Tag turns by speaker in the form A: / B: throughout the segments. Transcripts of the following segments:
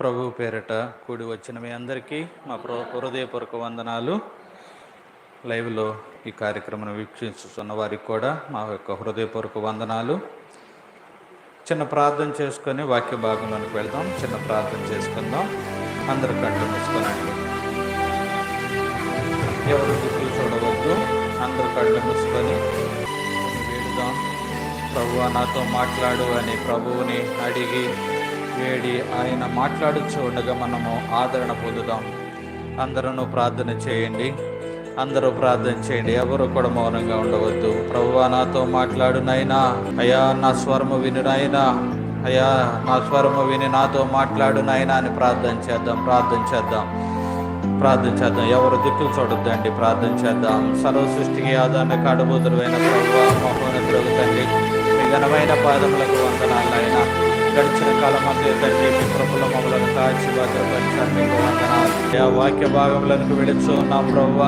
A: ప్రభు పేరిట కూడి వచ్చిన మీ అందరికీ మా ప్ర హృదయపూర్వక వందనాలు. లైవ్లో ఈ కార్యక్రమం వీక్షిస్తున్న వారికి కూడా మా యొక్క హృదయపూర్వక వందనాలు. చిన్న ప్రార్థన చేసుకొని వాక్య భాగంలోనికి వెళ్దాం. చిన్న ప్రార్థన చేసుకుందాం. అందరు కళ్ళు మూసుకోనండి. ఎవరు దిక్కులు చూడవద్దు. అందరు కళ్ళు మూసుకొని వేడుదాం. ప్రభువా నాతో మాట్లాడు అని ప్రభువుని అడిగి వేడి ఆయన మాట్లాడుచు ఉండగా మనము ఆదరణ పొందుదాం. అందరూ ప్రార్థన చేయండి. అందరూ ప్రార్థన చేయండి. ఎవరు కూడా మౌనంగా ఉండవద్దు. ప్రభువా నాతో మాట్లాడు అయా అయ్యా నా స్వరము విను అయా అయ్యా నా స్వరము విని నాతో మాట్లాడునైనా అని ప్రార్థన చేద్దాం. ప్రార్థన చేద్దాం. ప్రార్థన చేద్దాం. ఎవరు దిక్కులు చూడొద్దండి. ప్రార్థన చేద్దాం. సర్వ సృష్టికి ఆదరణ కాడబోతులైన ప్రభు మహోన్నతులకు తండ్రి ఘనమైన పాదములకు వందనాలైనా గడిచిన కాలం అంతే తండ్రి మీ ప్రభుల మమ్మలను కాచి భద్రపరిచారు మీకు వందనాలు అయా వాక్య భాగములకు విడుచు ఉన్నాం ప్రభు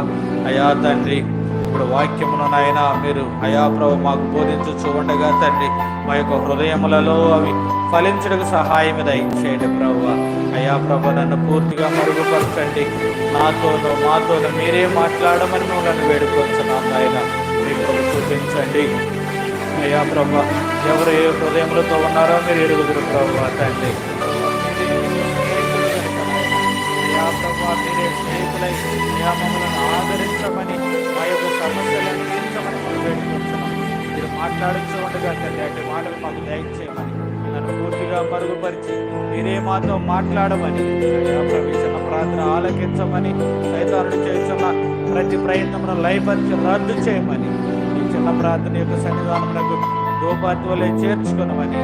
A: అయా తండ్రి ఇప్పుడు వాక్యమును నాయన మీరు అయా ప్రభు మాకు బోధించు ఉండగా తండ్రి మా యొక్క హృదయములలో అవి ఫలించడానికి సహాయం దయచేయండి ప్రభు అయా ప్రభు నన్ను పూర్తిగా మరుగుపరచండి. నాతోనూ మాతోనూ మీరే మాట్లాడమని మిమ్మల్ని నన్ను వేడుకొచ్చున్నాను ఆయన మీ చూపించండి. అయ్యా ప్రభు. ఎవరు ఏ హృదయములతో ఉన్నారో మీరు ఎరుగుదురు ప్రభు. తండ్రి. అయ్యా ప్రభు మీరే స్నేహితులై అయ్యా మమ్మల్ని ఆదరించమని మా యొక్క సమస్యలను తీర్చమని మనం మీరు మాట్లాడుతూ తండ్రి అట్టి మాటలు మాకు దయచేయమని నన్ను పూర్తిగా మరుగుపరిచి మీరే మాతో మాట్లాడమని అయ్యా ప్రవేశన ప్రార్థన ఆలకించమని సైతానుడు చేస్తున్న ప్రతి ప్రయత్నం లయపరిచి రద్దు చేయమని ఈ ప్రార్థన యొక్క సన్నిధానములకు దోపాత్వలే చేర్చుకునమని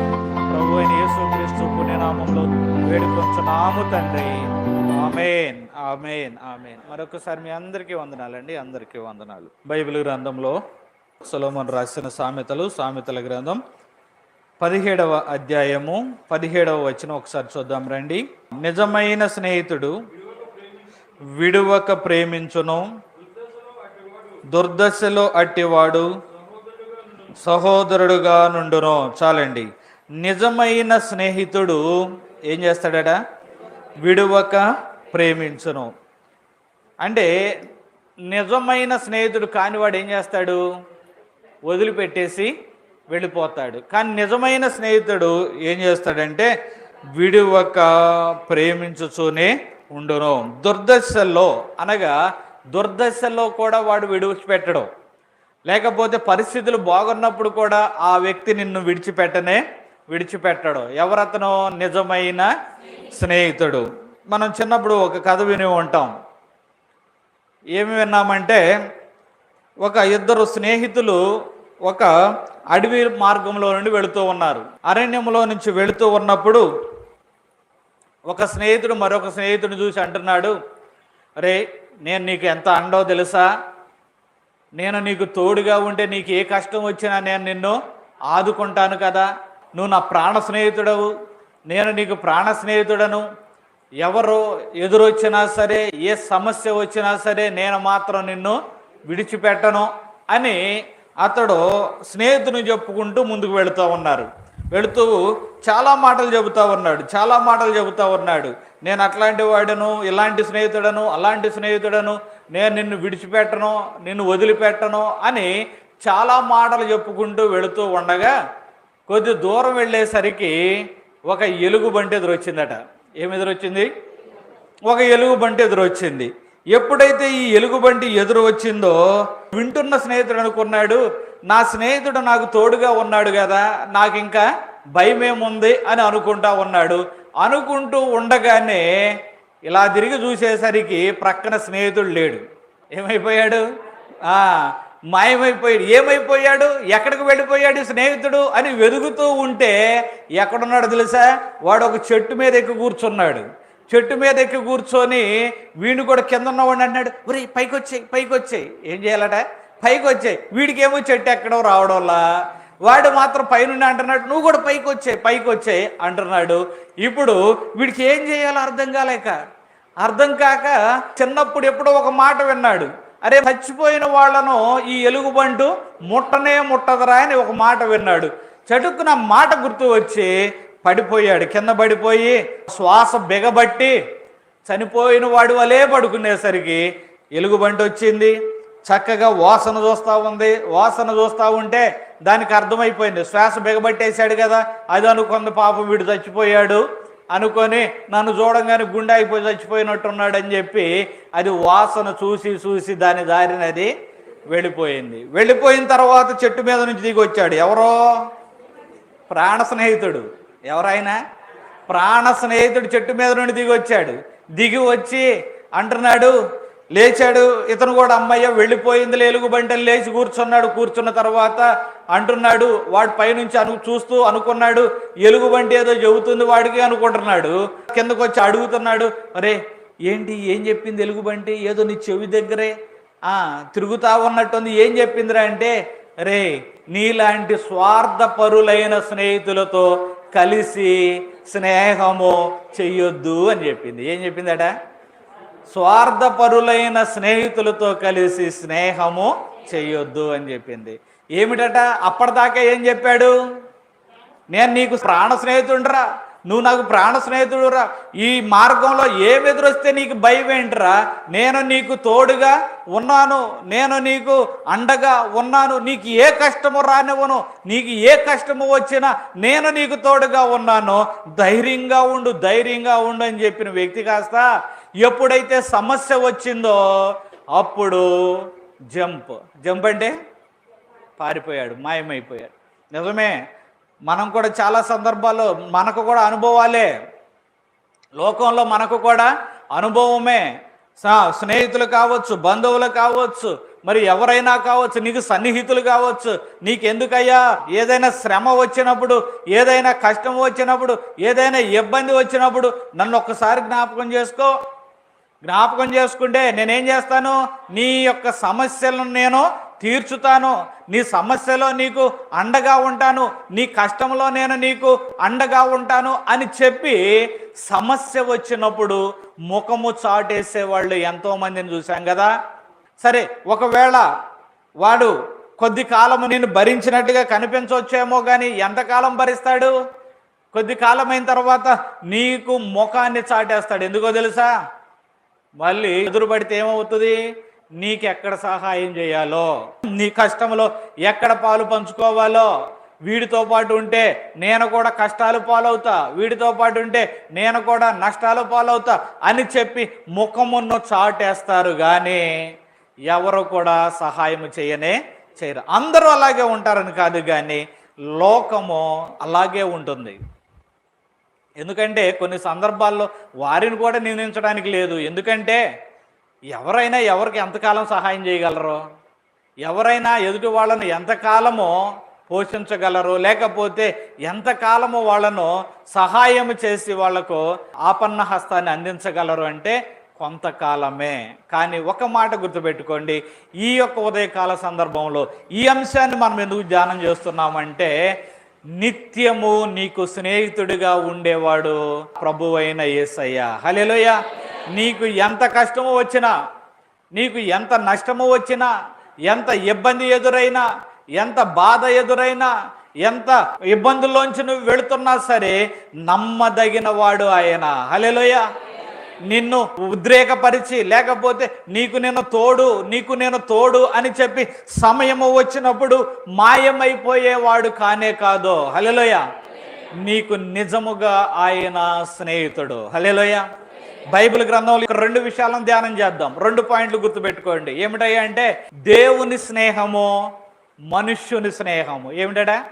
A: ప్రభు అయిన యేసుక్రీస్తు పుణ్యనామంలో వేడుకొంచున్నాము తండ్రి. Amen amen amen. మరొకసారి మీ అందరికీ వందనాలండి అందరికీ వందనాలు. బైబిల్ గ్రంథంలో సొలోమన్ రాసిన సామెతలు సామెతల గ్రంథం పదిహేడవ అధ్యాయము పదిహేడవ వచ్చిన ఒకసారి చూద్దాం రండి. నిజమైన స్నేహితుడు విడువక ప్రేమించును దుర్దశలో అట్టివాడు సహోదరుడుగా నుండును. చాలండి. నిజమైన స్నేహితుడు ఏం చేస్తాడట? విడువక ప్రేమించును. అంటే నిజమైన స్నేహితుడు కానివాడు ఏం చేస్తాడు? వదిలిపెట్టేసి వెళ్ళిపోతాడు. కానీ నిజమైన స్నేహితుడు ఏం చేస్తాడంటే విడువక ప్రేమించుతూనే ఉండును. దుర్దశల్లో అనగా దుర్దశల్లో కూడా వాడు విడిచిపెట్టడం. లేకపోతే పరిస్థితులు బాగున్నప్పుడు కూడా ఆ వ్యక్తి నిన్ను విడిచిపెట్టనే విడిచిపెట్టడు. ఎవరతను నిజమైన స్నేహితుడు? మనం చిన్నప్పుడు ఒక కథ విని ఉంటాం. ఏమి విన్నామంటే ఒక ఇద్దరు స్నేహితులు ఒక అడవి మార్గంలో నుండి వెళుతూ ఉన్నారు. అరణ్యంలో నుంచి వెళుతూ ఉన్నప్పుడు ఒక స్నేహితుడు మరొక స్నేహితుడిని చూసి అంటున్నాడు అరే నేను నీకు ఎంత అండో తెలుసా? నేను నీకు తోడుగా ఉంటే నీకు ఏ కష్టం వచ్చినా నేను నిన్ను ఆదుకుంటాను కదా. నువ్వు నా ప్రాణ స్నేహితుడవు. నేను నీకు ప్రాణ స్నేహితుడను. ఎవరు ఎదురొచ్చినా సరే ఏ సమస్య వచ్చినా సరే నేను మాత్రం నిన్ను విడిచిపెట్టను అని అతడు స్నేహితుని చెప్పుకుంటూ ముందుకు వెళుతూ ఉన్నారు. వెళుతూ చాలా మాటలు చెబుతా ఉన్నాడు చాలా మాటలు చెబుతా ఉన్నాడు. నేను అట్లాంటి వాడను ఇలాంటి స్నేహితుడను అలాంటి స్నేహితుడను నేను నిన్ను విడిచిపెట్టను నిన్ను వదిలిపెట్టను అని చాలా మాటలు చెప్పుకుంటూ వెళుతూ ఉండగా కొద్ది దూరం వెళ్ళేసరికి ఒక ఎలుగు బంటి ఎదురొచ్చిందట. ఏమి ఎదురొచ్చింది? ఒక ఎలుగు బంటి ఎదురొచ్చింది. ఎప్పుడైతే ఈ ఎలుగుబంటి ఎదురు వచ్చిందో వింటున్న స్నేహితుడు అనుకున్నాడు నా స్నేహితుడు నాకు తోడుగా ఉన్నాడు కదా నాకు ఇంకా భయమేముంది అని అనుకుంటా ఉన్నాడు. అనుకుంటూ ఉండగానే ఇలా తిరిగి చూసేసరికి ప్రక్కన స్నేహితుడు లేడు. ఏమైపోయాడు? మాయమైపోయాడు. ఏమైపోయాడు? ఎక్కడికి వెళ్ళిపోయాడు స్నేహితుడు అని వెదుగుతూ ఉంటే ఎక్కడున్నాడు తెలుసా? వాడు ఒక చెట్టు మీద ఎక్కి కూర్చున్నాడు. చెట్టు మీద ఎక్కి కూర్చొని వీణు కూడా కింద ఉన్నవాడిని అన్నాడు ఒరే పైకి వచ్చాయి పైకి వచ్చాయి ఏం చేయాలట? పైకి వచ్చాయి వీడికి ఏమో చెట్టు ఎక్కడో రావడంలా. వాడు మాత్రం పైనుండి అంటున్నాడు నువ్వు కూడా పైకి వచ్చాయి పైకి వచ్చాయి అంటున్నాడు. ఇప్పుడు వీడికి ఏం చేయాలో అర్థం కాలేక అర్థం కాక చిన్నప్పుడు ఎప్పుడో ఒక మాట విన్నాడు. అరే చచ్చిపోయిన వాళ్ళను ఈ ఎలుగుబంటు ముట్టనే ముట్టదరా అని ఒక మాట విన్నాడు. చటుక్కున మాట గుర్తు వచ్చి పడిపోయాడు. కింద పడిపోయి శ్వాస బిగబట్టి చనిపోయిన వాడు వలే పడుకునేసరికి ఎలుగుబంటి వచ్చింది చక్కగా వాసన చూస్తూ ఉంది. వాసన చూస్తూ ఉంటే దానికి అర్థమైపోయింది. శ్వాస బిగబట్టేశాడు కదా అది అనుకుంది పాపం వీడు చచ్చిపోయాడు. అనుకొని నన్ను చూడంగానే గుండె అయిపోయి చచ్చిపోయినట్టున్నాడు అని చెప్పి అది వాసన చూసి చూసి దాని దారినది వెళ్ళిపోయింది. వెళ్ళిపోయిన తర్వాత చెట్టు మీద నుంచి దిగి వచ్చాడు ఎవరో? ప్రాణ స్నేహితుడు. ఎవరైనా? ప్రాణ స్నేహితుడు చెట్టు మీద నుండి దిగి వచ్చాడు దిగి వచ్చి అంటున్నాడు లేచాడు. ఇతను కూడా అమ్మయ్య వెళ్ళిపోయింది లేలుగు బంటలు లేచి కూర్చున్నాడు. కూర్చున్న తర్వాత అంటున్నాడు వాడు పైనుంచి అను చూస్తూ అనుకున్నాడు. ఎలుగుబంటి ఏదో చెబుతుంది వాడికి అనుకుంటున్నాడు. కిందకు వచ్చి అడుగుతున్నాడు అరే ఏంటి ఏం చెప్పింది ఎలుగుబంటి ఏదో నీ చెవి దగ్గరే ఆ తిరుగుతా ఉన్నట్టుంది. ఏం చెప్పిందిరా అంటే రే నీలాంటి స్వార్థపరులైన స్నేహితులతో కలిసి స్నేహము చెయ్యొద్దు అని చెప్పింది. ఏం చెప్పిందట? స్వార్థపరులైన స్నేహితులతో కలిసి స్నేహము చెయ్యొద్దు అని చెప్పింది. ఏమిటట? అప్పటిదాకా ఏం చెప్పాడు? నేను నీకు ప్రాణ స్నేహితుడురా. నువ్వు నాకు ప్రాణ స్నేహితుడురా. ఈ మార్గంలో ఏమి ఎదురొస్తే నీకు భయం ఏంట్రా? నేను నీకు తోడుగా ఉన్నాను. నేను నీకు అండగా ఉన్నాను. నీకు ఏ కష్టము రానివ్వను. నీకు ఏ కష్టము వచ్చినా నేను నీకు తోడుగా ఉన్నాను. ధైర్యంగా ఉండు ధైర్యంగా ఉండు అని చెప్పిన వ్యక్తి కాస్త ఎప్పుడైతే సమస్య వచ్చిందో అప్పుడు జంప్. జంప్ అంటే పారిపోయాడు మాయమైపోయాడు. నిజమే మనం కూడా చాలా సందర్భాల్లో మనకు కూడా అనుభవాలే. లోకంలో మనకు కూడా అనుభవమే. స్నేహితులు కావచ్చు బంధువులు కావచ్చు మరి ఎవరైనా కావచ్చు నీకు సన్నిహితులు కావచ్చు నీకెందుకయ్యా? ఏదైనా శ్రమ వచ్చినప్పుడు ఏదైనా కష్టం వచ్చినప్పుడు ఏదైనా ఇబ్బంది వచ్చినప్పుడు నన్ను ఒక్కసారి జ్ఞాపకం చేసుకో. జ్ఞాపకం చేసుకుంటే నేనేం చేస్తాను? నీ యొక్క సమస్యలను నేను తీర్చుతాను. నీ సమస్యలో నీకు అండగా ఉంటాను. నీ కష్టంలో నేను నీకు అండగా ఉంటాను అని చెప్పి సమస్య వచ్చినప్పుడు ముఖము చాటేసే వాళ్ళు ఎంతోమందిని చూశాం కదా. సరే ఒకవేళ వాడు కొద్ది కాలము నేను భరించినట్టుగా కనిపించవచ్చేమో కానీ ఎంతకాలం భరిస్తాడు? కొద్ది కాలం అయిన తర్వాత నీకు ముఖాన్ని చాటేస్తాడు. ఎందుకో తెలుసా? మళ్ళీ ఎదురు పడితే ఏమవుతుంది? నీకెక్కడ సహాయం చేయాలో? నీ కష్టంలో ఎక్కడ పాలు పంచుకోవాలో? వీడితో పాటు ఉంటే నేను కూడా కష్టాలు పాలవుతా. వీడితో పాటు ఉంటే నేను కూడా నష్టాలు పాలవుతా అని చెప్పి ముఖమున్న చాటేస్తారు. కానీ ఎవరు కూడా సహాయం చేయనే చేయరు. అందరూ అలాగే ఉంటారని కాదు కానీ లోకము అలాగే ఉంటుంది. ఎందుకంటే కొన్ని సందర్భాల్లో వారిని కూడా నిందించడానికి లేదు. ఎందుకంటే ఎవరైనా ఎవరికి ఎంతకాలం సహాయం చేయగలరు ఎవరైనా ఎదుటి వాళ్ళను ఎంతకాలమో పోషించగలరు లేకపోతే ఎంతకాలము వాళ్ళను సహాయం చేసి వాళ్ళకు ఆపన్న హస్తాన్ని అందించగలరు అంటే కొంతకాలమే. కానీ ఒక మాట గుర్తుపెట్టుకోండి. ఈ యొక్క ఉదయకాల సందర్భంలో ఈ అంశాన్ని మనం ఎందుకు ధ్యానం చేస్తున్నామంటే నిత్యము నీకు స్నేహితుడిగా ఉండేవాడు ప్రభు అయిన యేసయ్య హలేలోయ నీకు ఎంత కష్టము వచ్చినా నీకు ఎంత నష్టము వచ్చినా ఎంత ఇబ్బంది ఎదురైనా ఎంత బాధ ఎదురైనా ఎంత ఇబ్బందుల్లోంచి నువ్వు వెళుతున్నా సరే నమ్మదగిన వాడు ఆయన. హలేలోయ నిన్ను ఉద్రేకపరిచి లేకపోతే నీకు నేను తోడు నీకు నేను తోడు అని చెప్పి సమయము వచ్చినప్పుడు మాయమైపోయేవాడు కానే కాదో. హలెలోయ నీకు నిజముగా ఆయన స్నేహితుడు. హలెలోయ బైబిల్ గ్రంథంలో రెండు విషయాలను ధ్యానం చేద్దాం. రెండు పాయింట్లు గుర్తుపెట్టుకోండి. ఏమిటయ్యా అంటే దేవుని స్నేహము మనుష్యుని స్నేహము. ఏమిటడా?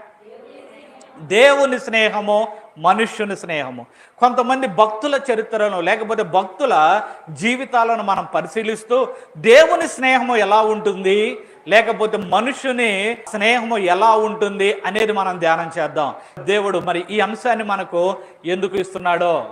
A: దేవుని స్నేహము మనుష్యుని స్నేహము. కొంతమంది భక్తుల చరిత్రను లేకపోతే భక్తుల జీవితాలను మనం పరిశీలిస్తూ దేవుని స్నేహము ఎలా ఉంటుంది లేకపోతే మనుషుని స్నేహము ఎలా ఉంటుంది అనేది మనం ధ్యానం చేద్దాం. దేవుడు మరి ఈ అంశాన్ని మనకు ఎందుకు ఇస్తున్నాడో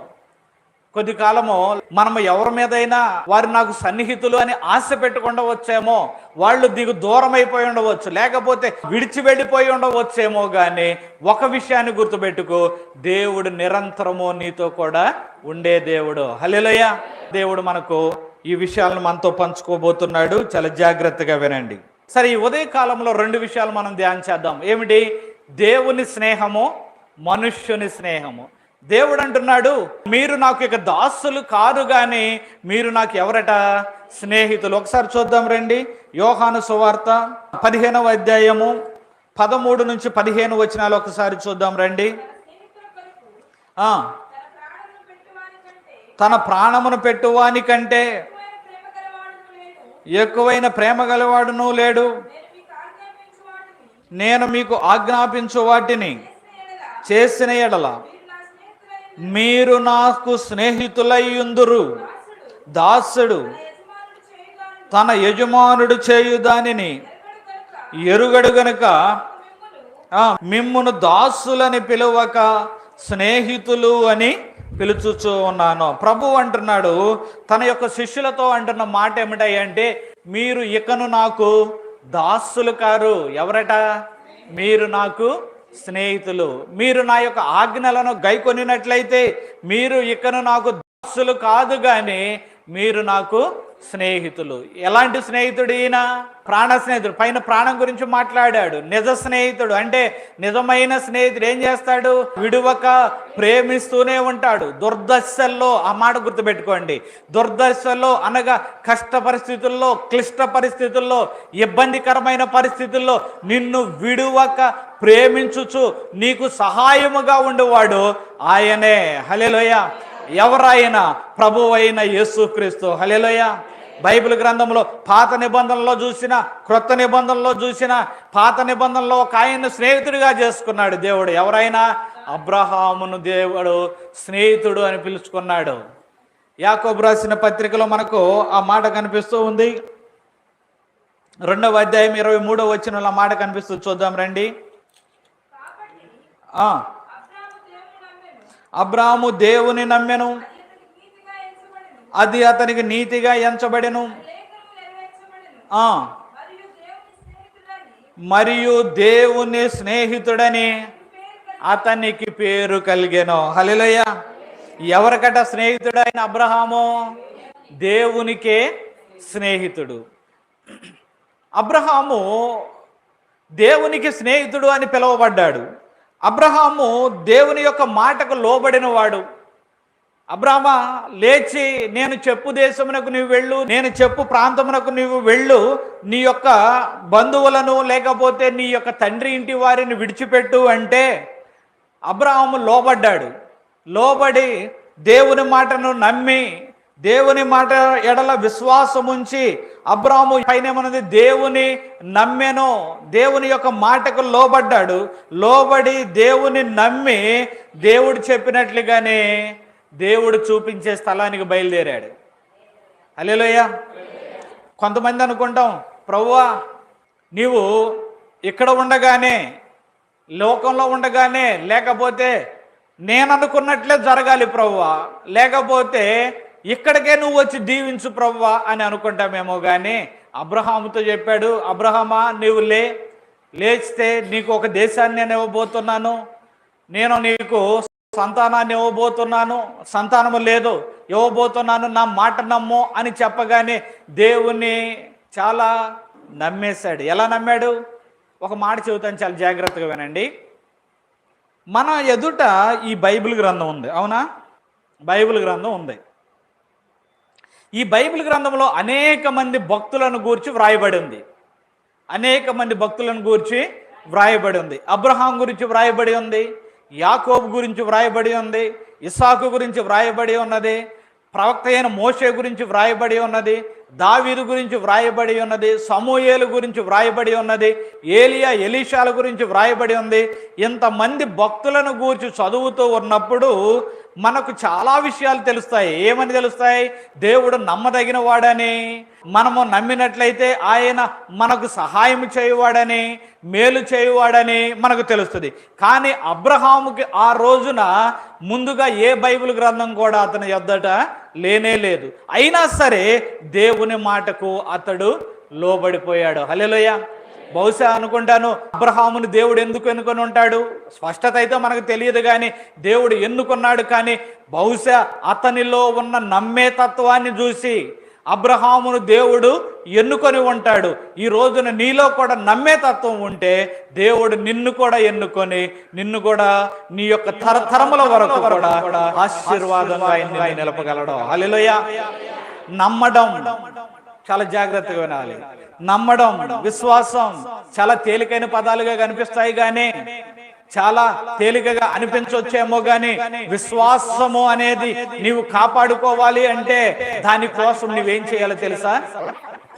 A: కొద్ది కాలము మనము ఎవరి మీదైనా వారు నాకు సన్నిహితులు అని ఆశ పెట్టుకుండా వచ్చేమో వాళ్ళు దిగు దూరం అయిపోయి ఉండవచ్చు. లేకపోతే విడిచి వెళ్ళిపోయి ఉండవచ్చేమో కానీ ఒక విషయాన్ని గుర్తుపెట్టుకో దేవుడు నిరంతరము నీతో కూడా ఉండే దేవుడు. హల్లెలూయ. దేవుడు మనకు ఈ విషయాలను మనతో పంచుకోబోతున్నాడు. చాలా జాగ్రత్తగా వినండి. సరే ఈ ఉదయ కాలంలో రెండు విషయాలు మనం ధ్యానం చేద్దాం. ఏమిటి? దేవుని స్నేహము మనుష్యుని స్నేహము. దేవుడు అంటున్నాడు మీరు నాకు ఇక దాసులు కారు కానీ మీరు నాకు ఎవరట? స్నేహితులు. ఒకసారి చూద్దాం రండి. యోహాను సువార్త పదిహేనవ అధ్యాయము పదమూడు నుంచి పదిహేను వచనాలు ఒకసారి చూద్దాం రండి. తన ప్రాణమును పెట్టువాని కంటే ఎక్కువైన ప్రేమ గలవాడును లేడు. నేను మీకు ఆజ్ఞాపించు వాటిని చేసిన ఎడల మీరు నాకు స్నేహితులయ్యుందురు. దాసుడు తన యజమానుడు చేయు దానిని ఎరుగడు గనుక మిమ్మును దాసులని పిలువక స్నేహితులు అని పిలుచుచూ ఉన్నాను. ప్రభు అంటున్నాడు తన యొక్క శిష్యులతో అంటున్న మాట ఏమిటాయంటే మీరు ఇకను నాకు దాసులు కారు. ఎవరట? మీరు నాకు స్నేహితులు మీరు నా యొక్క ఆజ్ఞలను గైకొనినట్లయితే మీరు ఇకను నాకు దాసులు కాదు కానీ మీరు నాకు స్నేహితులు. ఎలాంటి స్నేహితుడు ఈయన? ప్రాణ స్నేహితుడు. పైన ప్రాణం గురించి మాట్లాడాడు. నిజ స్నేహితుడు. అంటే నిజమైన స్నేహితుడు ఏం చేస్తాడు? విడువక ప్రేమిస్తూనే ఉంటాడు. దుర్దశల్లో ఆ మాట గుర్తుపెట్టుకోండి. దుర్దశల్లో అనగా కష్ట పరిస్థితుల్లో క్లిష్ట పరిస్థితుల్లో ఇబ్బందికరమైన పరిస్థితుల్లో నిన్ను విడువక ప్రేమించుచు నీకు సహాయముగా ఉండేవాడు. ఆయనే. హలెలోయ ఎవరాయన ప్రభు అయిన యేసుక్రీస్తు. హలేలోయ బైబిల్ గ్రంథంలో పాత నిబంధనలో చూసిన క్రొత్త నిబంధనలో చూసిన పాత నిబంధనలో ఒక ఆయన స్నేహితుడిగా చేసుకున్నాడు దేవుడు. ఎవరైనా? అబ్రహామును దేవుడు స్నేహితుడు అని పిలుచుకున్నాడు. యాకోబు రాసిన పత్రికలో మనకు ఆ మాట కనిపిస్తూ ఉంది. రెండవ అధ్యాయం ఇరవై మూడవ వచ్చిన మాట కనిపిస్తుంది చూద్దాం రండి. అబ్రాహము దేవుని నమ్మెను. అది అతనికి నీతిగా ఎంచబడెను. మరియు దేవుని స్నేహితుడని అతనికి పేరు కలిగెను. హలిలయ్య ఎవరికట స్నేహితుడు అయిన అబ్రహాము? దేవునికే స్నేహితుడు. అబ్రహాము దేవునికి స్నేహితుడు అని పిలువబడ్డాడు. అబ్రహాము దేవుని యొక్క మాటకు లోబడిన వాడు అబ్రాహ్మ లేచి నేను చెప్పు దేశమునకు నీవు వెళ్ళు నేను చెప్పు ప్రాంతమునకు నీవు వెళ్ళు నీ యొక్క బంధువులను లేకపోతే నీ యొక్క తండ్రి ఇంటి వారిని విడిచిపెట్టు అంటే అబ్రాహము లోబడ్డాడు. లోబడి దేవుని మాటను నమ్మి దేవుని మాట ఎడల విశ్వాసం ఉంచి అబ్రాము పైన ఏమన్నది దేవుని నమ్మెను. దేవుని యొక్క మాటకు లోబడ్డాడు. లోబడి దేవుని నమ్మి దేవుడు చెప్పినట్లుగానే దేవుడు చూపించే స్థలానికి బయలుదేరాడు. అలేలోయ కొంతమంది అనుకుంటాం ప్రవ్వా నీవు ఇక్కడ ఉండగానే లోకంలో ఉండగానే లేకపోతే నేను అనుకున్నట్లే జరగాలి ప్రవ్వా. లేకపోతే ఇక్కడికే నువ్వు వచ్చి దీవించు ప్రవ్వా అని అనుకుంటామేమో కానీ అబ్రహాముతో చెప్పాడు అబ్రహమా నీవు లే లేచితే నీకు ఒక దేశాన్ని నేను ఇవ్వబోతున్నాను. నేను నీకు సంతానాన్ని ఇవ్వబోతున్నాను. సంతానము లేదు ఇవ్వబోతున్నాను. నా మాట నమ్ము అని చెప్పగానే దేవుణ్ణి చాలా నమ్మేశాడు. ఎలా నమ్మాడు? ఒక మాట చెబుతాను చాలా జాగ్రత్తగా వినండి. మన ఎదుట ఈ బైబిల్ గ్రంథం ఉంది. అవునా? బైబిల్ గ్రంథం ఉంది. ఈ బైబిల్ గ్రంథంలో అనేక మంది భక్తులను గూర్చి వ్రాయబడి ఉంది అనేక మంది భక్తులను గూర్చి వ్రాయబడి ఉంది అబ్రహాం గురించి వ్రాయబడి ఉంది యాకోబు గురించి వ్రాయబడి ఉంది ఇసాకు గురించి వ్రాయబడి ఉన్నది ప్రవక్త అయిన మోషే గురించి వ్రాయబడి ఉన్నది దావీదు గురించి వ్రాయబడి ఉన్నది సమూయేలు గురించి వ్రాయబడి ఉన్నది ఏలియా ఎలీషాల గురించి వ్రాయబడి ఉంది. ఇంతమంది భక్తులను గూర్చి చదువుతూ ఉన్నప్పుడు మనకు చాలా విషయాలు తెలుస్తాయి. ఏమని తెలుస్తాయి? దేవుడు నమ్మదగిన వాడని మనము నమ్మినట్లయితే ఆయన మనకు సహాయం చేయువాడని మేలు చేయువాడని మనకు తెలుస్తుంది. కానీ అబ్రహాముకి ఆ రోజున ముందుగా ఏ బైబిల్ గ్రంథం కూడా అతని యొద్దట లేనే లేదు. అయినా సరే దేవుని మాటకు అతడు లోబడిపోయాడు. హలేలోయ బహుశా అనుకుంటాను అబ్రహాముని దేవుడు ఎందుకు ఎన్నుకొని ఉంటాడు? స్పష్టత అయితే మనకు తెలియదు కానీ దేవుడు ఎన్నుకున్నాడు కానీ బహుశా అతనిలో ఉన్న నమ్మే తత్వాన్ని చూసి అబ్రహామును దేవుడు ఎన్నుకొని ఉంటాడు. ఈ రోజున నీలో కూడా నమ్మే తత్వం ఉంటే దేవుడు నిన్ను కూడా ఎన్నుకొని నిన్ను కూడా నీ యొక్క తరతరముల వరకు కూడా ఆశీర్వాదంగా ఆయన నిలపగలడు. హల్లెలూయా. నమ్మడం చాలా జాగ్రత్తగా వినాలి. నమ్మడం విశ్వాసం చాలా తేలికైన పదాలుగా కనిపిస్తాయి కానీ చాలా తేలికగా అనిపించవచ్చేమో గాని విశ్వాసము అనేది నీవు కాపాడుకోవాలి అంటే దానికోసం నువ్వేం చేయాలో తెలుసా?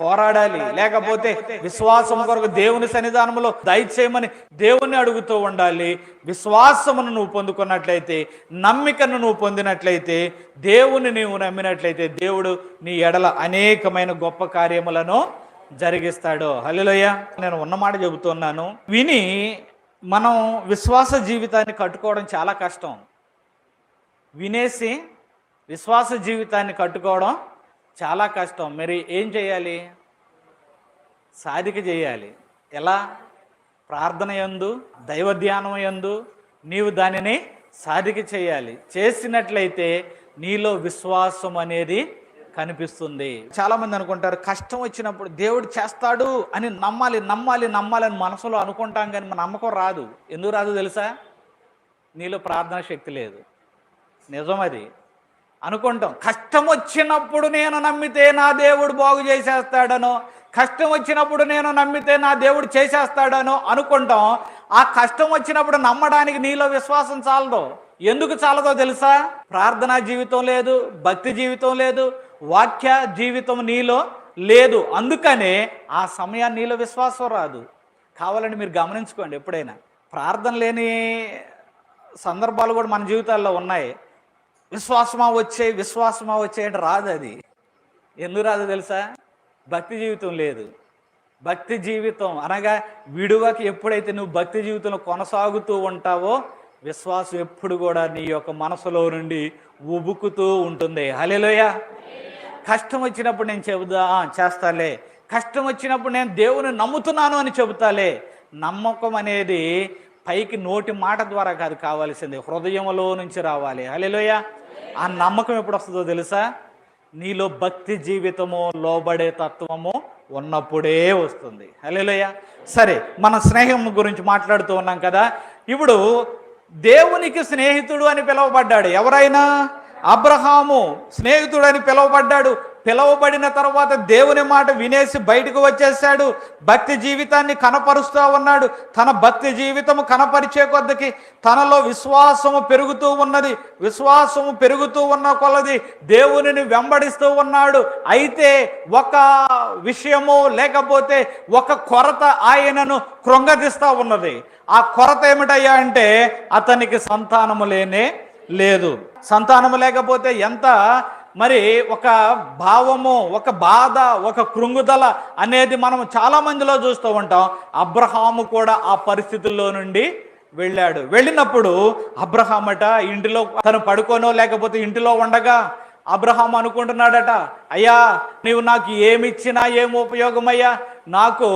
A: పోరాడాలి. లేకపోతే విశ్వాసం కొరకు దేవుని సన్నిధానంలో దయచేయమని దేవుణ్ణి అడుగుతూ ఉండాలి. విశ్వాసమును నువ్వు పొందుకున్నట్లయితే నమ్మికను నువ్వు పొందినట్లయితే దేవుని నీవు నమ్మినట్లయితే దేవుడు నీ ఎడల అనేకమైన గొప్ప కార్యములను జరిగిస్తాడు. హలిలోయ నేను ఉన్నమాట చెబుతున్నాను. విని మనం విశ్వాస జీవితాన్ని కట్టుకోవడం చాలా కష్టం. వినేసి విశ్వాస జీవితాన్ని కట్టుకోవడం చాలా కష్టం. మరి ఏం చేయాలి? సాధిక చేయాలి. ఎలా? ప్రార్థన ఎందు దైవ ధ్యానం ఎందు నీవు దానిని సాధిక చేయాలి. చేసినట్లయితే నీలో విశ్వాసం అనేది కనిపిస్తుంది. చాలా మంది అనుకుంటారు కష్టం వచ్చినప్పుడు దేవుడు చేస్తాడు అని నమ్మాలి నమ్మాలి నమ్మాలి అని మనసులో అనుకుంటాం కానీ మన నమ్మకం రాదు. ఎందుకు రాదు తెలుసా? నీలో ప్రార్థన శక్తి లేదు. నిజం అది అనుకుంటాం కష్టం వచ్చినప్పుడు నేను నమ్మితే నా దేవుడు బాగు చేసేస్తాడనో కష్టం వచ్చినప్పుడు నేను నమ్మితే నా దేవుడు చేసేస్తాడనో అనుకుంటాం. ఆ కష్టం వచ్చినప్పుడు నమ్మడానికి నీలో విశ్వాసం చాలదు. ఎందుకు చాలదో తెలుసా? ప్రార్థనా జీవితం లేదు భక్తి జీవితం లేదు వాక్య జీవితం నీలో లేదు. అందుకనే ఆ సమయాన్ని నీలో విశ్వాసం రాదు. కావాలని మీరు గమనించుకోండి ఎప్పుడైనా. ప్రార్థన లేని సందర్భాలు కూడా మన జీవితాల్లో ఉన్నాయి. విశ్వాసమా వచ్చే విశ్వాసమా వచ్చే అంటే రాదు అది. ఎందుకు రాదు తెలుసా? భక్తి జీవితం లేదు. భక్తి జీవితం అనగా విడువకి ఎప్పుడైతే నువ్వు భక్తి జీవితంలో కొనసాగుతూ ఉంటావో విశ్వాసం ఎప్పుడు కూడా నీ యొక్క మనసులో నుండి ఉబుకుతూ ఉంటుంది. హలేలోయ కష్టం వచ్చినప్పుడు నేను చెబుదా చేస్తాలే. కష్టం వచ్చినప్పుడు నేను దేవుని నమ్ముతున్నాను అని చెబుతాలే. నమ్మకం అనేది పైకి నోటి మాట ద్వారా కాదు కావాల్సింది. హృదయంలో నుంచి రావాలి. అలెలోయ ఆ నమ్మకం ఎప్పుడు వస్తుందో తెలుసా? నీలో భక్తి జీవితము లోబడే తత్వము ఉన్నప్పుడే వస్తుంది. అలెలోయ సరే మన స్నేహం గురించి మాట్లాడుతూ ఉన్నాం కదా. ఇప్పుడు దేవునికి స్నేహితుడు అని పిలువబడ్డాడు. ఎవరైనా? అబ్రహాము స్నేహితుడు అని పిలువబడ్డాడు. పిలవబడిన తర్వాత దేవుని మాట వినేసి బయటకు వచ్చేసాడు భక్తి జీవితాన్ని కనపరుస్తూ ఉన్నాడు. తన భక్తి జీవితము కనపరిచే కొద్దకి తనలో విశ్వాసము పెరుగుతూ ఉన్నది. విశ్వాసము పెరుగుతూ ఉన్న కొలది దేవునిని వెంబడిస్తూ ఉన్నాడు. అయితే ఒక విషయము లేకపోతే ఒక కొరత ఆయనను కృంగతిస్తూ ఉన్నది. ఆ కొరత ఏమిటయ్యా అంటే అతనికి సంతానము లేనే లేదు. సంతానము లేకపోతే ఎంత మరి ఒక భావము ఒక బాధ ఒక కృంగుదల అనేది మనం చాలా మందిలో చూస్తూ ఉంటాం. అబ్రహాము కూడా ఆ పరిస్థితుల్లో నుండి వెళ్ళాడు. వెళ్ళినప్పుడు అబ్రహామట ఇంటిలో తను పడుకోనో లేకపోతే ఇంటిలో ఉండగా అబ్రహాం అనుకుంటున్నాడట అయ్యా నీవు నాకు ఏమిచ్చినా ఏం ఉపయోగమయ్యా? నాకు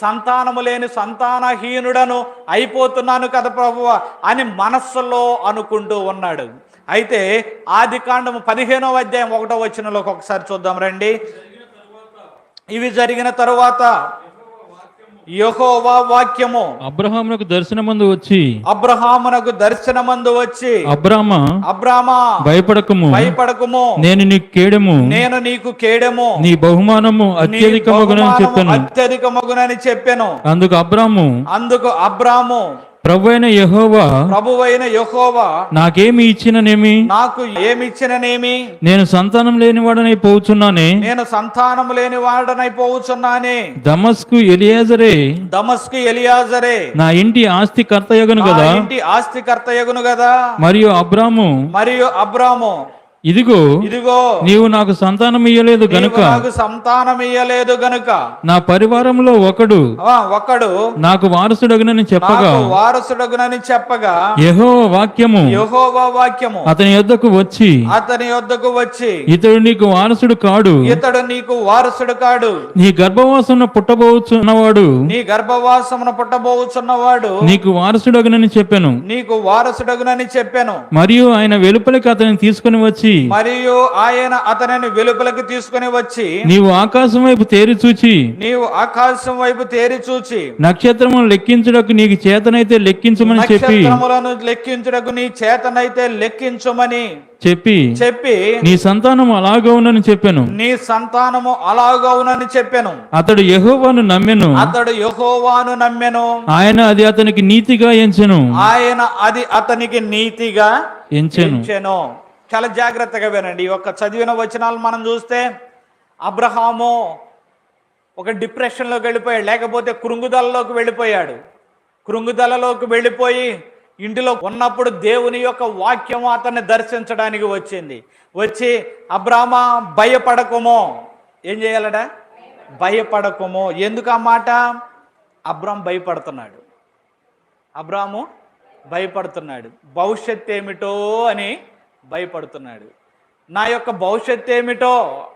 A: సంతానము లేని సంతానహీనుడను అయిపోతున్నాను కదా ప్రభువ అని మనస్సులో అనుకుంటూ ఉన్నాడు. అయితే ఆది కాండము పదిహేనవ అధ్యాయం ఒకటో వచనంలోకి ఒకసారి చూద్దాం రండి. ఇవి జరిగిన తరువాత యెహోవా వాక్యము.
B: అబ్రహామునకు దర్శనమందు వచ్చి
A: అబ్రహామునకు దర్శనమందు వచ్చి
B: అబ్రామ
A: అబ్రామా
B: భయపడకము.
A: భయపడకుము.
B: నేను నీకు కేడము.
A: నేను నీకు కేడెము.
B: నీ బహుమానము అత్యధికమగునని చెప్పాను.
A: అత్యధిక మగునని చెప్పాను.
B: అందుకు అబ్రాము
A: అందుకు అబ్రాము
B: ప్రభు అయిన యహోవా
A: ప్రభువైన యెహోవా
B: నాకేమి ఇచ్చిననేమి?
A: నాకు ఏమిచ్చిననేమి?
B: నేను సంతానం లేనివాడనై పోచున్నానే
A: నేను సంతానము లేని వాడనైపోవచ్చున్నానే
B: దమస్కు ఎలియాజరే
A: దమస్కు ఎలియాజరే.
B: నా ఇంటి ఆస్తి కర్తయగను కదా
A: ఇంటి ఆస్తికర్త యగును కదా
B: మరియు అబ్రాము
A: మరియు అబ్రాము
B: ఇదిగో
A: ఇదిగో
B: నీవు నాకు సంతానం ఇయ్యలేదు గనుక
A: నాకు సంతానం ఇయ్యలేదు గనుక.
B: నా పరివారంలో ఒకడు
A: ఆ, ఒకడు
B: నాకు వారసుడగునని చెప్పగా
A: వారసుడగునని చెప్పగా
B: యెహోవా వాక్యము
A: యెహోవా వాక్యము
B: అతని యొద్దకు వచ్చి
A: అతని యొద్దకు వచ్చి
B: ఇతడు నీకు వారసుడు కాడు.
A: ఇతడు నీకు వారసుడు కాడు.
B: నీ గర్భవాసమున పుట్టబోచున్నవాడు.
A: నీ గర్భవాసమున పుట్టబోచున్నవాడు
B: నీకు వారసుడగునని చెప్పాను.
A: నీకు వారసుడగునని చెప్పాను.
B: మరియు ఆయన వెలుపలికి అతన్ని తీసుకుని వచ్చి
A: మరియు ఆయన అతనిని వెలుపలికి తీసుకుని వచ్చి
B: నీవు ఆకాశం వైపు తేరి చూచి
A: నీవు ఆకాశం వైపు తేరి చూచి
B: నక్షత్రమును లెక్కించుటకు నీకు చేతనైతే లెక్కించమని చెప్పి
A: నక్షత్రములను లెక్కించుటకు నీ చేతనైతే లెక్కించమని
B: చెప్పి
A: చెప్పి
B: నీ సంతానం అలాగవునని చెప్పాను.
A: నీ సంతానము అలాగవునని చెప్పాను.
B: అతడు యెహోవాను నమ్మెను.
A: అతడు యెహోవాను నమ్మెను.
B: ఆయన అది అతనికి నీతిగా ఎంచెను.
A: ఆయన అది అతనికి నీతిగా ఎంచెను. చాలా జాగ్రత్తగా వినండి. ఈ యొక్క చదివిన వచనాలు మనం చూస్తే అబ్రహాము ఒక డిప్రెషన్లోకి వెళ్ళిపోయాడు లేకపోతే కృంగుదలలోకి వెళ్ళిపోయాడు. కృంగుదలలోకి వెళ్ళిపోయి ఇంటిలో ఉన్నప్పుడు దేవుని యొక్క వాక్యం అతన్ని దర్శించడానికి వచ్చింది. వచ్చి అబ్రాహ్మ భయపడకుమో. ఏం చేయాలట? భయపడకమో. ఎందుకు ఆ మాట? అబ్రామ్ భయపడుతున్నాడు. అబ్రాము భయపడుతున్నాడు. భవిష్యత్ ఏమిటో అని భయపడుతున్నాడు. నా యొక్క భవిష్యత్ ఏమిటో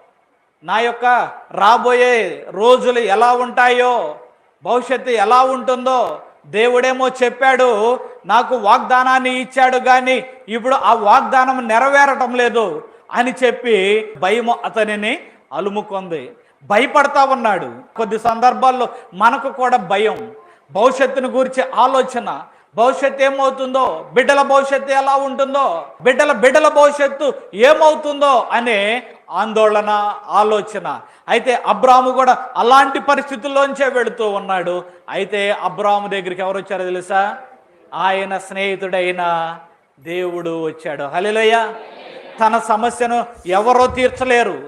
A: నా యొక్క రాబోయే రోజులు ఎలా ఉంటాయో భవిష్యత్తు ఎలా ఉంటుందో దేవుడేమో చెప్పాడు నాకు వాగ్దానాన్ని ఇచ్చాడు కానీ ఇప్పుడు ఆ వాగ్దానం నెరవేరటం లేదు అని చెప్పి భయం అతనిని అలుముకుంది. భయపడతా ఉన్నాడు. కొద్ది సందర్భాల్లో మనకు కూడా భయం. భవిష్యత్తును గురించి ఆలోచన. భవిష్యత్తు ఏమవుతుందో బిడ్డల భవిష్యత్తు ఎలా ఉంటుందో బిడ్డల బిడ్డల భవిష్యత్తు ఏమవుతుందో అనే ఆందోళన ఆలోచన. అయితే అబ్రాము కూడా అలాంటి పరిస్థితుల్లోంచే వెళుతూ ఉన్నాడు. అయితే అబ్రాము దగ్గరికి ఎవరు వచ్చారో తెలుసా? ఆయన స్నేహితుడైన దేవుడు వచ్చాడు. హలిలోయ తన సమస్యను ఎవరో తీర్చలేరు.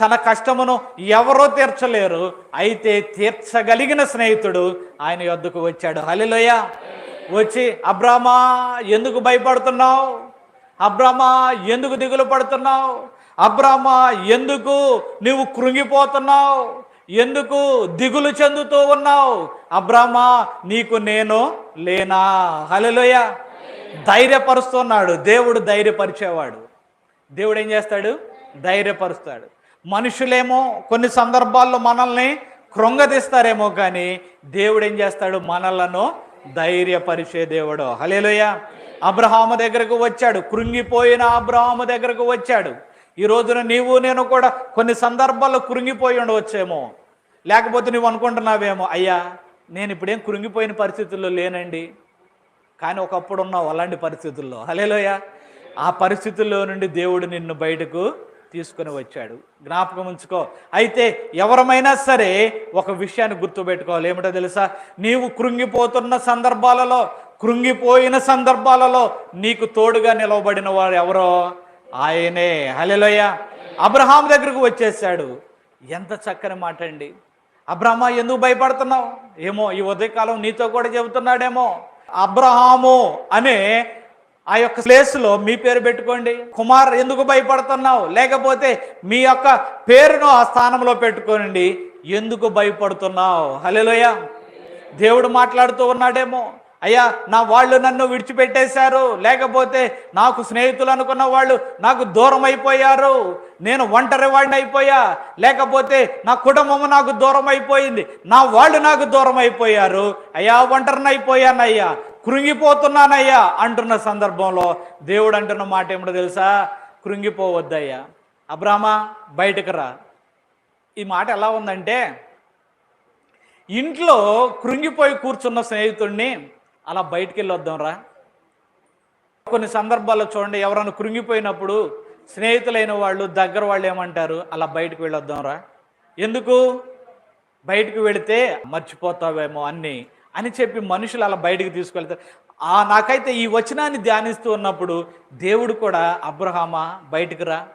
A: తన కష్టమును ఎవరో తీర్చలేరు. అయితే తీర్చగలిగిన స్నేహితుడు ఆయన యొద్దకు వచ్చాడు. హలిలోయ వచ్చి అబ్రామా ఎందుకు భయపడుతున్నావు? అబ్రామా ఎందుకు దిగులు పడుతున్నావు? అబ్రామా ఎందుకు నువ్వు కృంగిపోతున్నావు? ఎందుకు దిగులు చెందుతూ ఉన్నావు? అబ్రామా నీకు నేను లేనా? హలలోయ ధైర్యపరుస్తున్నాడు. దేవుడు ధైర్యపరిచేవాడు. దేవుడు ఏం చేస్తాడు? ధైర్యపరుస్తాడు. మనుషులేమో కొన్ని సందర్భాల్లో మనల్ని కృంగదీస్తారేమో కానీ దేవుడు ఏం చేస్తాడు? మనలను ధైర్యపరిచే దేవుడు. హలేలోయ అబ్రహాము దగ్గరకు వచ్చాడు. కృంగిపోయిన అబ్రహాము దగ్గరకు వచ్చాడు. ఈ రోజున నీవు నేను కూడా కొన్ని సందర్భాల్లో కృంగిపోయి ఉండవచ్చేమో. లేకపోతే నువ్వు అనుకుంటున్నావేమో అయ్యా నేను ఇప్పుడేం కృంగిపోయిన పరిస్థితుల్లో లేనండి. కానీ ఒకప్పుడు ఉన్నావు అలాంటి పరిస్థితుల్లో. హలేలోయ ఆ పరిస్థితుల్లో నుండి దేవుడు నిన్ను బయటకు తీసుకుని వచ్చాడు. జ్ఞాపకం ఉంచుకో. అయితే ఎవరమైనా సరే ఒక విషయాన్ని గుర్తుపెట్టుకోవాలి. ఏమిటో తెలుసా? నీవు కృంగిపోతున్న సందర్భాలలో కృంగిపోయిన సందర్భాలలో నీకు తోడుగా నిలవబడిన వారు ఎవరో? ఆయనే. హలెలోయ అబ్రహాం దగ్గరకు వచ్చేసాడు ఎంత చక్కని మాట అండి. అబ్రహ్మ ఎందుకు భయపడుతున్నావు? ఏమో ఈ ఉదయకాలం నీతో కూడా చెబుతున్నాడేమో. అబ్రహాము అనే ఆ యొక్క ప్లేస్లో మీ పేరు పెట్టుకోండి. కుమార్ ఎందుకు భయపడుతున్నావు? లేకపోతే మీ యొక్క పేరును ఆ స్థానంలో పెట్టుకోనండి. ఎందుకు భయపడుతున్నావు? హలోయ దేవుడు మాట్లాడుతూ ఉన్నాడేమో. అయ్యా నా వాళ్ళు నన్ను విడిచిపెట్టేశారు. లేకపోతే నాకు స్నేహితులు అనుకున్న వాళ్ళు నాకు దూరం అయిపోయారు. నేను ఒంటరి వాడిని అయిపోయా. లేకపోతే నా కుటుంబము నాకు దూరం అయిపోయింది. నా వాళ్ళు నాకు దూరం అయిపోయారు. అయ్యా ఒంటరిని అయిపోయానయ్యా కృంగిపోతున్నానయ్యా అంటున్న సందర్భంలో దేవుడు అంటున్న మాట ఏమిటో తెలుసా? కృంగిపోవద్దయ్యా. అబ్రామా బయటకు రా. ఈ మాట ఎలా ఉందంటే ఇంట్లో కృంగిపోయి కూర్చున్న స్నేహితుడిని అలా బయటికి వెళ్ళొద్దాం రా. కొన్ని సందర్భాల్లో చూడండి ఎవరైనా కృంగిపోయినప్పుడు స్నేహితులైన వాళ్ళు దగ్గర వాళ్ళు ఏమంటారు? అలా బయటకు వెళ్ళొద్దాం రా. ఎందుకు? బయటకు వెళితే మర్చిపోతావేమో అన్నీ అని చెప్పి మనుషులు అలా బయటకు తీసుకెళ్తారు. ఆ నాకైతే ఈ వచనాన్ని ధ్యానిస్తూ ఉన్నప్పుడు దేవుడు కూడా అబ్రహామా బయటికి రా.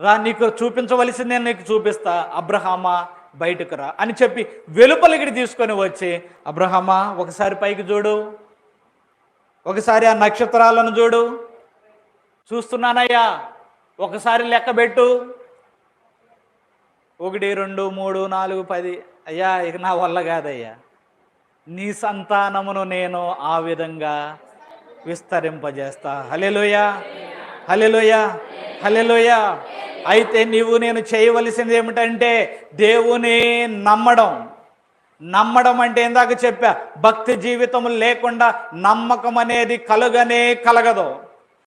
A: రా నీకు చూపించవలసింది నేను నీకు చూపిస్తా. అబ్రహామా బయటకు రా. అని చెప్పి వెలుపలికి తీసుకొని వచ్చి అబ్రహామా ఒకసారి పైకి చూడు. ఒకసారి ఆ నక్షత్రాలను చూడు. చూస్తున్నానయ్యా. ఒకసారి లెక్క పెట్టు. ఒకటి రెండు మూడు నాలుగు పది. అయ్యా ఇక నా వల్ల కాదయ్యా. నీ సంతానమును నేను ఆ విధంగా విస్తరింపజేస్తా. హలెలోయ హలెలోయ హలెలోయ అయితే నీవు నేను చేయవలసింది ఏమిటంటే దేవుని నమ్మడం. నమ్మడం అంటే ఇందాక చెప్పా భక్తి జీవితం లేకుండా నమ్మకం అనేది కలుగనే కలగదు.